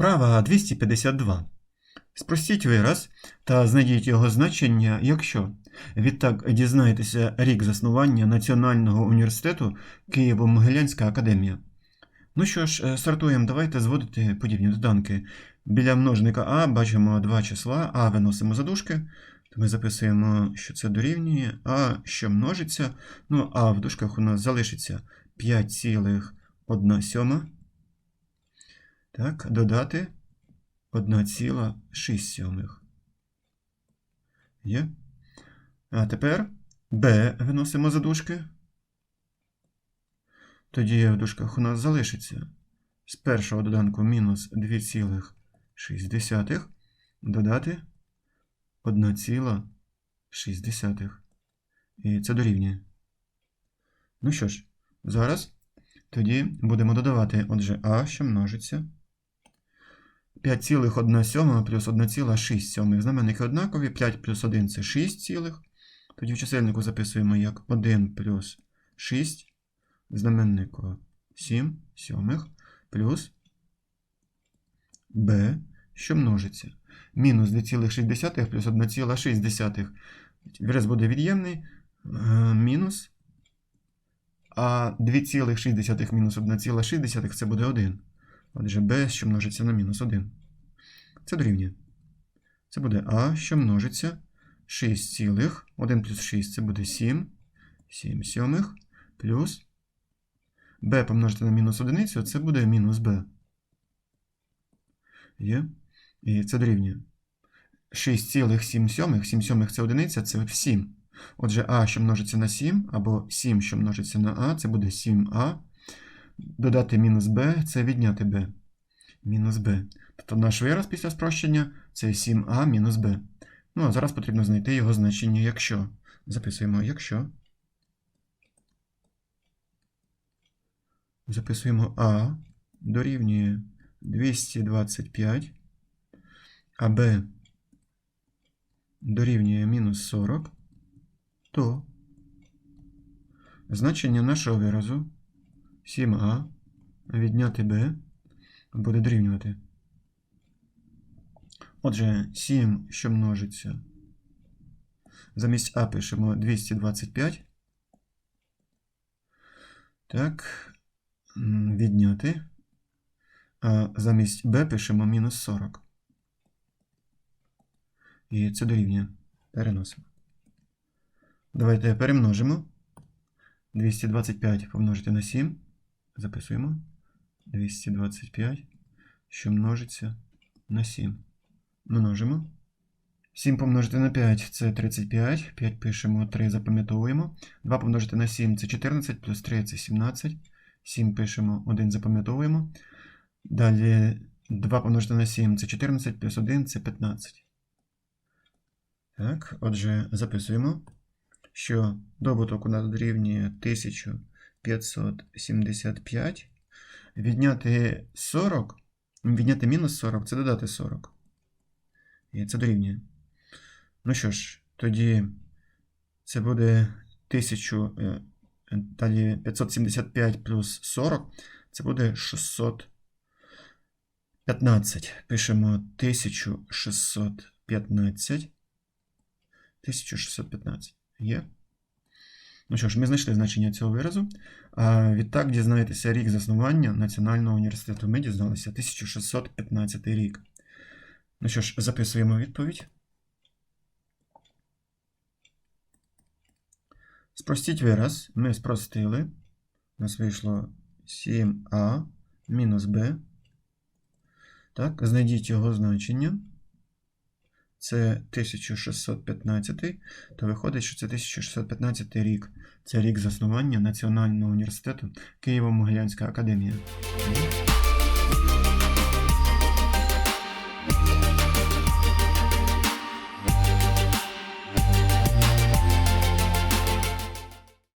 Вправа 252. Спростіть вираз та знайдіть його значення, якщо. Відтак дізнайтеся рік заснування Національного університету Києво-Могилянська академія. Ну що ж, е, стартуємо. Давайте зводити подібні доданки. Біля множника А бачимо два числа, А виносимо за дужки. То ми записуємо, що це дорівнює А, що множиться. Ну, А в дужках у нас залишиться 5,1 сьома. Так, додати 1,6. Є. А тепер b виносимо за дужки. Тоді в дужках у нас залишиться з першого доданку мінус 2,6 додати 1,6. І це дорівнює. Ну що ж, зараз тоді будемо додавати, отже, а, що множиться. 5,1 сьома плюс 1,6 сьомих. Знаменники однакові. 5 плюс 1 це 6 цілих. Тоді в чисельнику записуємо як 1 плюс 6. Знаменнику 7 сьомих плюс b, що множиться. Мінус 2,6 плюс 1,6. Вираз буде від'ємний. е, Мінус. А 2,6 мінус 1,6 це буде 1. Отже, b, що множиться на мінус 1. Це дорівнює. Це буде а, що множиться 6 цілих. 1 плюс 6 це буде 7. 7 сьомих. Плюс b помножити на мінус 1, це буде мінус b. Є. І це дорівнює. 6,7 сьомих. 7 сьомих це одиниця, це 7. Отже, а, що множиться на 7, або 7, що множиться на а, це буде 7а. Додати мінус b це відняти b. Мінус b. Тобто наш вираз після спрощення це 7а мінус b. Ну, а зараз потрібно знайти його значення, якщо. Записуємо, якщо. Записуємо а дорівнює 225, а b дорівнює мінус 40, то значення нашого виразу 7а відняти b буде дорівнювати. Отже, 7, що множиться. Замість А пишемо 225. Так, відняти. А замість Б пишемо мінус 40. І це дорівнює. Переносимо. Давайте перемножимо. 225 помножити на 7. Записуємо. 225, що множиться на 7. Множимо. 7 помножити на 5 це 35. 5 пишемо, 3 запам'ятовуємо. 2 помножити на 7 це 14, плюс 3 це 17. 7 пишемо, 1 запам'ятовуємо. Далі 2 помножити на 7 це 14, плюс 1 це 15. Так, отже, записуємо, що добуток у нас дорівнює 1575. Відняти 40, відняти мінус 40 це додати 40. І це дорівнює. Ну що ж, тоді це буде 1000, е, далі 575 плюс 40, це буде 615. Пишемо 1615. 1615. Є. Ну що ж, ми знайшли значення цього виразу. А відтак дізнаєтеся рік заснування Національного університету. Ми дізналися 1615 рік. Ну що ж, записуємо відповідь. Спростіть вираз. Ми спростили. У нас вийшло 7а мінус b. Так, знайдіть його значення. Це 1615, то виходить, що це 1615 рік. Це рік заснування Національного університету Києво-Могилянська академія.